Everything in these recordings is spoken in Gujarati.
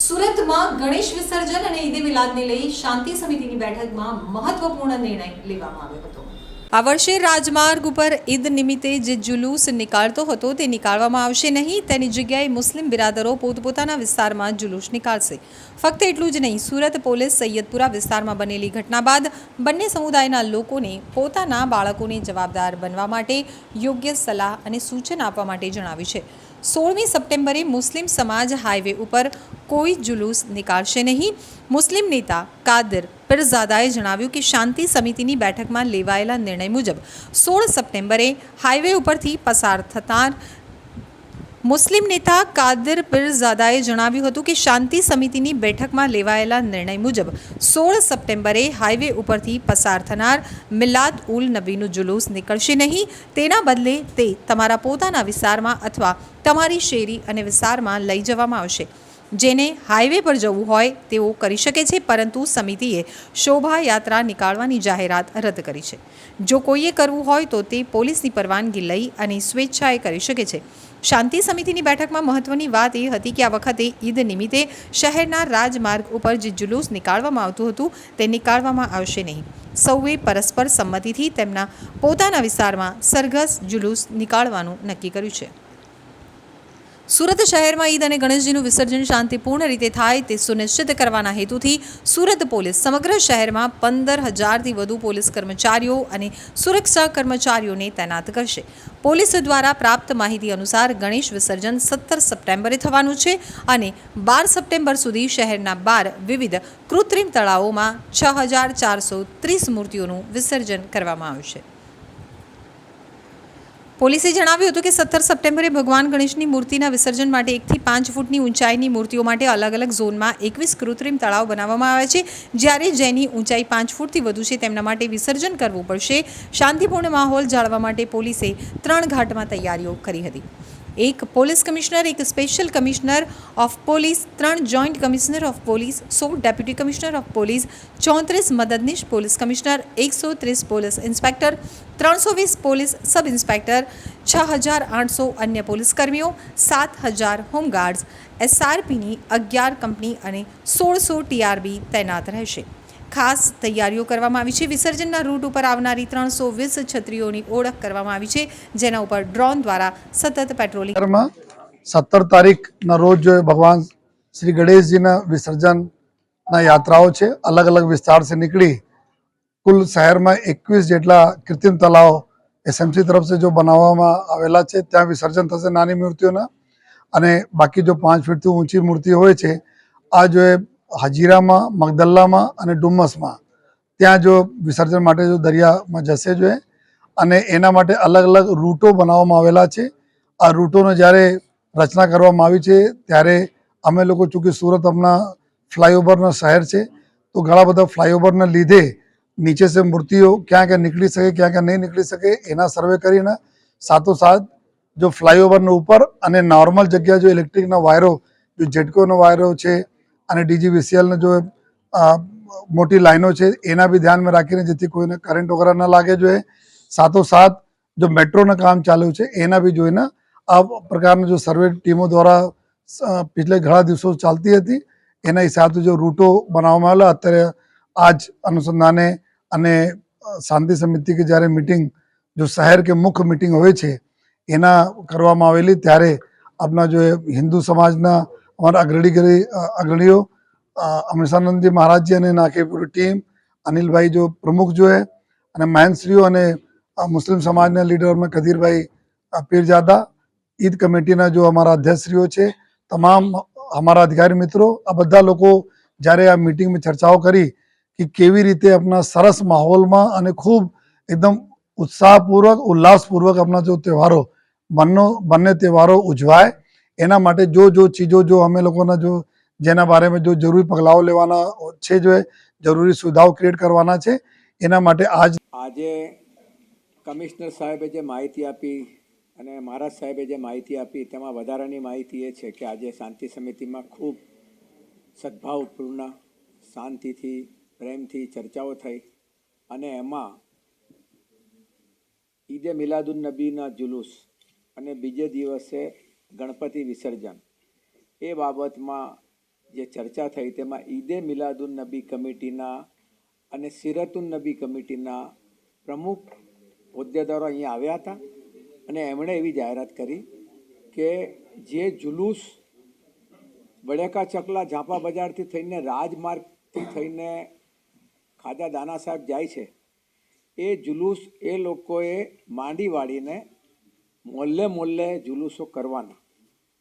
સુરતમાં ગણેશ વિસર્જન અને ઈદે મિલાદને લઈ શાંતિ સમિતિની બેઠકમાં મહત્વપૂર્ણ નિર્ણય લેવામાં આવ્યો હતો. આ વર્ષે રાજમાર્ગ ઉપર ઈદ નિમિત્તે જે જુલુસ નીકાળતો હતો તે નીકાળવામાં આવશે નહીં. તેની જગ્યાએ મુસ્લિમ બિરાદરો પોતપોતાના વિસ્તારમાં જુલુસ નીકાળશે. ફક્ત એટલું જ નહીં, સુરત પોલીસ સૈયદપુરા વિસ્તારમાં બનેલી ઘટના બાદ બંને સમુદાયના લોકોને પોતાના બાળકોને જવાબદાર બનવા માટે યોગ્ય સલાહ અને સૂચન આપવા માટે જણાવ્યું છે. સોળમી સપ્ટેમ્બરે મુસ્લિમ સમાજ હાઈવે ઉપર કોઈ જુલુસ નીકાળશે નહીં. મુસ્લિમ નેતા કાદર પીરઝાદાએ જણાવ્યું કે શાંતિ સમિતિની બેઠકમાં લેવાયેલા નિર્ણય મુજબ સોળ સપ્ટેમ્બરે હાઈવે ઉપરથી પસાર થનાર મુસ્લિમ નેતા કાદર પીરઝાદાએ જણાવ્યું હતું કે શાંતિ સમિતિની બેઠકમાં લેવાયેલા નિર્ણય મુજબ સોળ સપ્ટેમ્બરે હાઈવે ઉપરથી પસાર થનાર મિલાદ ઉલ નબીનું જુલુસ નીકળશે નહીં. તેના બદલે તે તમારા પોતાના વિસ્તારમાં અથવા તમારી શેરી અને વિસ્તારમાં લઈ જવામાં આવશે. જેને હાઈવે પર જવું હોય તેઓ કરી શકે છે, પરંતુ સમિતિએ શોભાયાત્રા નીકાળવાની જાહેરાત રદ કરી છે. જો કોઈએ કરવું હોય તો તે પોલીસની પરવાનગી લઈ અને સ્વેચ્છાએ કરી શકે છે. શાંતિ સમિતિની બેઠકમાં મહત્વની વાત એ હતી કે આ વખતે ઈદ નિમિત્તે શહેરના રાજમાર્ગ ઉપર જે જુલુસ નીકાળવામાં આવતું હતું, તે નીકાળવામાં આવશે નહીં. સૌએ પરસ્પર સંમતિથી તેમના પોતાના વિસ્તારમાં સરઘસ જુલુસ નીકાળવાનું નક્કી કર્યું છે. સુરત શહેરમાં ઈદ અને ગણેશજીનું વિસર્જન શાંતિપૂર્ણ રીતે થાય તે સુનિશ્ચિત કરવાના હેતુથી સુરત પોલીસ સમગ્ર શહેરમાં પંદર હજારથી વધુ પોલીસ કર્મચારીઓ અને સુરક્ષા કર્મચારીઓને તૈનાત કરશે. પોલીસ દ્વારા પ્રાપ્ત માહિતી અનુસાર ગણેશ વિસર્જન સત્તર સપ્ટેમ્બરે થવાનું છે અને બાર સપ્ટેમ્બર સુધી શહેરના બાર વિવિધ કૃત્રિમ તળાવોમાં છ હજાર ચારસો ત્રીસ મૂર્તિઓનું વિસર્જન કરવામાં આવશે. પોલીસે જણાવ્યું હતું કે સત્તર સપ્ટેમ્બરે ભગવાન ગણેશની મૂર્તિના વિસર્જન માટે એકથી પાંચ ફૂટની ઊંચાઈની મૂર્તિઓ માટે અલગ અલગ ઝોનમાં એકવીસ કૃત્રિમ તળાવ બનાવવામાં આવે છે, જ્યારે જેની ઊંચાઈ પાંચ ફૂટથી વધુ છે તેમના માટે વિસર્જન કરવું પડશે. શાંતિપૂર્ણ માહોલ જાળવવા માટે પોલીસે ત્રણ ઘાટમાં તૈયારીઓ કરી હતી. એક પોલીસ કમિશનર, એક સ્પેશિયલ કમિશનર ઓફ પોલીસ, ત્રણ જોઈન્ટ કમિશનર ઓફ પોલીસ સોળ ડેપ્યુટી કમિશનર ઓફ પોલીસ, ચોત્રીસ મદદનીશ પોલીસ કમિશનર, એકસો ત્રીસ પોલીસ ઇન્સ્પેક્ટર, ત્રણસો વીસ પોલીસ સબ ઇન્સ્પેક્ટર, છ હજાર આઠસો અન્ય પોલીસ કર્મીઓ, સાત હજાર હોમગાર્ડ્સ એસઆરપીની અગિયાર કંપની અને સોળસો ટીઆરબી તૈનાત રહેશે. ખાસ તૈયારીઓ કરવામાં આવી છે. વિસર્જનના રૂટ ઉપર આવનારી ત્રણસો વીસ છત્રીઓની ઓળખ કરવામાં આવી છે, જેના ઉપર ડ્રોન દ્વારા સતત પેટ્રોલિંગ સત્તર તારીખના રોજ ભગવાન શ્રી ગણેશજીના વિસર્જનના યાત્રાઓ છે. અલગ અલગ વિસ્તારથી નીકળી કુલ શહેરમાં એકવીસ જેટલા કૃત્રિમ તલાવ એસએમસી તરફથી જો બનાવવામાં આવેલા છે, ત્યાં વિસર્જન થશે નાની મૂર્તિઓના. અને બાકી જો પાંચ ફીટથી ઊંચી મૂર્તિ હોય છે, આ જો એ હજીરામાં, મગદલ્લામાં અને ડુમ્મસમાં. ત્યાં જો વિસર્જન માટે જો દરિયામાં જશે જોઈએ અને એના માટે અલગ અલગ રૂટો બનાવવામાં આવેલા છે. આ રૂટોનો જ્યારે રચના કરવામાં આવી છે, ત્યારે અમે લોકો ચૂંકી સુરત હમણાં ફ્લાયઓવરના શહેર છે. તો ઘણા બધા ફ્લાયઓવરના લીધે નીચે સે મૂર્તિઓ ક્યાં ક્યાં નીકળી શકે, ક્યાં ક્યાં નહીં નીકળી શકે, એના સર્વે કરીને સાથોસાથ જો ફ્લાયઓવરના ઉપર અને નોર્મલ જગ્યા જો ઇલેક્ટ્રિકના વાયરો, જો જેટકોનો વાયરો છે અને ડીજીવીસીએલના જો મોટી લાઈનો છે, એના બી ધ્યાનમાં રાખીને જેથી કોઈને કરંટ વગેરે ન લાગે જોઈએ. સાથોસાથ જો મેટ્રોના કામ ચાલુ છે, એના બી જોઈને આ પ્રકારના જો સર્વે ટીમો દ્વારા પિછલે ઘણા દિવસો ચાલતી હતી. એના હિસાબથી જો રૂટો બનાવવામાં આવેલા, અત્યારે આજ અનુસંધાને અને શાંતિ સમિતિ કે જ્યારે મિટિંગ જો શહેર કે મુખ્ય મિટિંગ હોય છે, એના કરવામાં આવેલી, ત્યારે આપણા જો હિન્દુ સમાજના અમારા અગ્રણી અગ્રણીઓ અ, અમૃતાનંદજી મહારાજજી અને નાખી પૂરી ટીમ અનિલભાઈ જો પ્રમુખ જોએ અને મહેનશ્રીઓ અને મુસ્લિમ સમાજના લીડર અમે કદીરભાઈ પીરજાદા ઈદ કમિટીના જો અમારા અધ્યક્ષશ્રીઓ છે તમામ અમારા અધિકારી મિત્રો આ બધા લોકો જ્યારે આ મિટિંગમાં ચર્ચાઓ કરી કે કેવી રીતે આપણા સરસ માહોલમાં અને ખૂબ એકદમ ઉત્સાહપૂર્વક ઉલ્લાસપૂર્વક આપણા જો તહેવારો બંને બંને તહેવારો ઉજવાય એના માટે જો જો ચીજો જો અમે લોકોના જો જેના બારેમાં જો જરૂરી પગલાઓ લેવાના છે જો જરૂરી સુવિધાઓ ક્રિએટ કરવાના છે, એના માટે આજ આજે કમિશનર સાહેબે જે માહિતી આપી અને મહારાજ સાહેબે જે માહિતી આપી, તેમાં વધારાની માહિતી એ છે કે આજે શાંતિ સમિતિમાં ખૂબ સદભાવપૂર્ણ શાંતિથી, પ્રેમથી ચર્ચાઓ થઈ અને એમાં ઈદે મિલાદુન નબીના જુલુસ અને બીજે દિવસે ગણપતિ વિસર્જન. એ બાબતમાં જે ચર્ચા થઈ તેમાં ઈદે મિલાદુન નબી કમિટીના અને સિરતુન નબી કમિટીના પ્રમુખ હોદ્દેદારો અહીંયા આવ્યા હતા અને એમણે એવી જાહેરાત કરી કે જે જુલુસ બળેકા ચકલા ઝાંપા બજારથી થઈને રાજમાર્ગથી થઈને ખાજા દાના સાહેબ જાય છે, એ જુલુસ એ લોકોએ માંડી વાળીને મોલ્લે મોલ્લે જુલુસો કરવાના.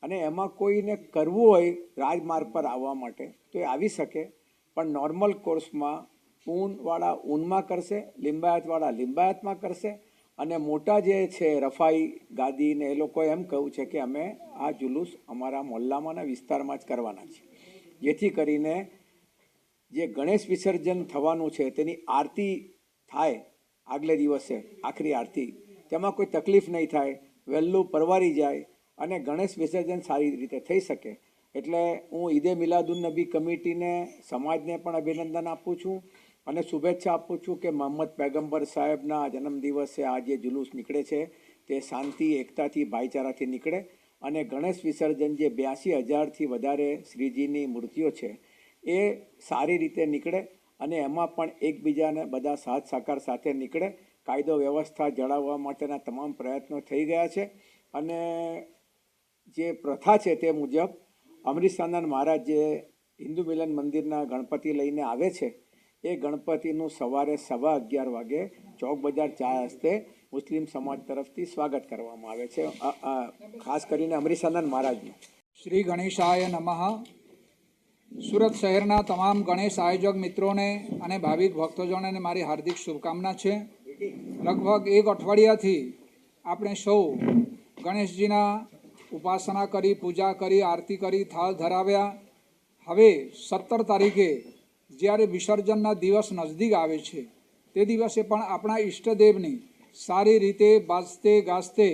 અને એમાં કોઈને કરવું હોય રાજમાર્ગ પર આવવા માટે તો એ આવી શકે, પણ નોર્મલ કોર્સમાં ઊનવાળા ઊનમાં કરશે, લિંબાયતવાળા લિંબાયતમાં કરશે, અને મોટા જે છે રફાઈ, ગાદી ને એ લોકો એમ કહ્યું છે કે અમે આ જુલુસ અમારા મોહલ્લામાં વિસ્તારમાં જ કરવાના છે. જેથી કરીને જે ગણેશ વિસર્જન થવાનું છે, તેની આરતી થાય આગલે દિવસે, આખરી આરતી, તેમાં કોઈ તકલીફ નહીં થાય. વહેલું પરવારી જાય અને ગણેશ વિસર્જન સારી રીતે થઈ શકે. એટલે હું ઈદે મિલાદુન નબી કમિટીને, સમાજને પણ અભિનંદન આપું છું અને શુભેચ્છા આપું છું કે મોહમ્મદ પૈગંબર સાહેબના જન્મદિવસે આ જે જુલુસ નીકળે છે, તે શાંતિ, એકતાથી, ભાઈચારાથી નીકળે અને ગણેશ વિસર્જન જે બ્યાસી હજારથી વધારે શ્રીજીની મૂર્તિઓ છે, એ સારી રીતે નીકળે અને એમાં પણ એકબીજાને બધા સાથ સાકાર સાથે નીકળે કાયદો વ્યવસ્થા જળાવવા માટેના તમામ પ્રયત્નો થઈ ગયા છે. અને જે પ્રથા છે તે મુજબ અમરીશાનંદ મહારાજ જે હિન્દુ મિલન મંદિરના ગણપતિ લઈને આવે છે, એ ગણપતિનું સવારે સવા અગિયાર વાગે ચોક બજાર ચા હસ્તે મુસ્લિમ સમાજ તરફથી સ્વાગત કરવામાં આવે છે. ખાસ કરીને અમરીશાનંદ મહારાજનું. શ્રી ગણેશાય નમઃ. સુરત શહેરના તમામ ગણેશ આયોજક મિત્રોને અને ભાવિક ભક્તજનોને મારી હાર્દિક શુભકામના છે. લગભગ એક અઠવાડિયાથી આપણે સૌ ગણેશજીના ઉપાસના કરી, પૂજા કરી, આરતી કરી, થાળ ધરાવ્યા. હવે સત્તર તારીખે જ્યારે વિસર્જનના દિવસ નજદીક આવે છે, તે દિવસે પણ આપણા ઈષ્ટદેવની સારી રીતે બાજતે ગાજતે,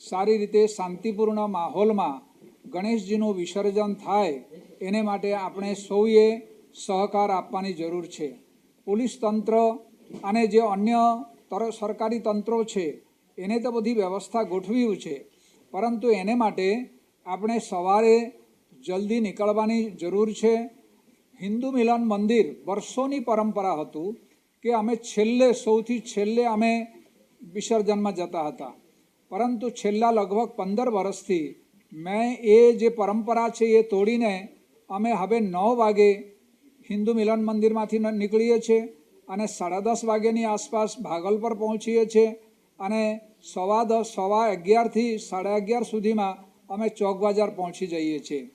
સારી રીતે શાંતિપૂર્ણ માહોલમાં ગણેશજીનું વિસર્જન થાય, એને માટે આપણે સૌએ સહકાર આપવાની જરૂર છે. પોલીસ તંત્ર અને જે અન્ય સરકારી તંત્રો છે, એને તો બધી વ્યવસ્થા ગોઠવ્યું છે. પરંતુ એને માટે આપણે સવારે જલ્દી નીકળવાની જરૂર છે. હિન્દુ મિલન મંદિર વર્ષોની પરંપરા હતું કે અમે છેલ્લે, સૌથી છેલ્લે અમે વિસર્જનમાં જતા હતા. પરંતુ છેલ્લા લગભગ પંદર વર્ષથી મેં એ જે પરંપરા છે એ તોડીને અમે હવે નવ વાગે હિન્દુ મિલન મંદિરમાંથી નીકળીએ છીએ. અને સાડા દસ વાગ્યાની આસપાસ ભાગલ પર પહોંચીએ છીએ અને સવા દસ સવા અગિયારથી સાડા અગિયાર સુધીમાં અમે ચોક બજાર પહોંચી જઈએ છીએ.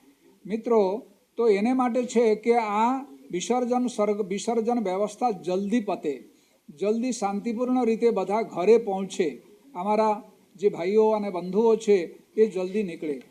મિત્રો, તો એને માટે છે કે આ વિસર્જન સર્ગ, વિસર્જન વ્યવસ્થા જલ્દી પતે. જલ્દી શાંતિપૂર્ણ રીતે બધા ઘરે પહોંચે. અમારા જે ભાઈઓ અને બંધુઓ છે એ જલ્દી નીકળે.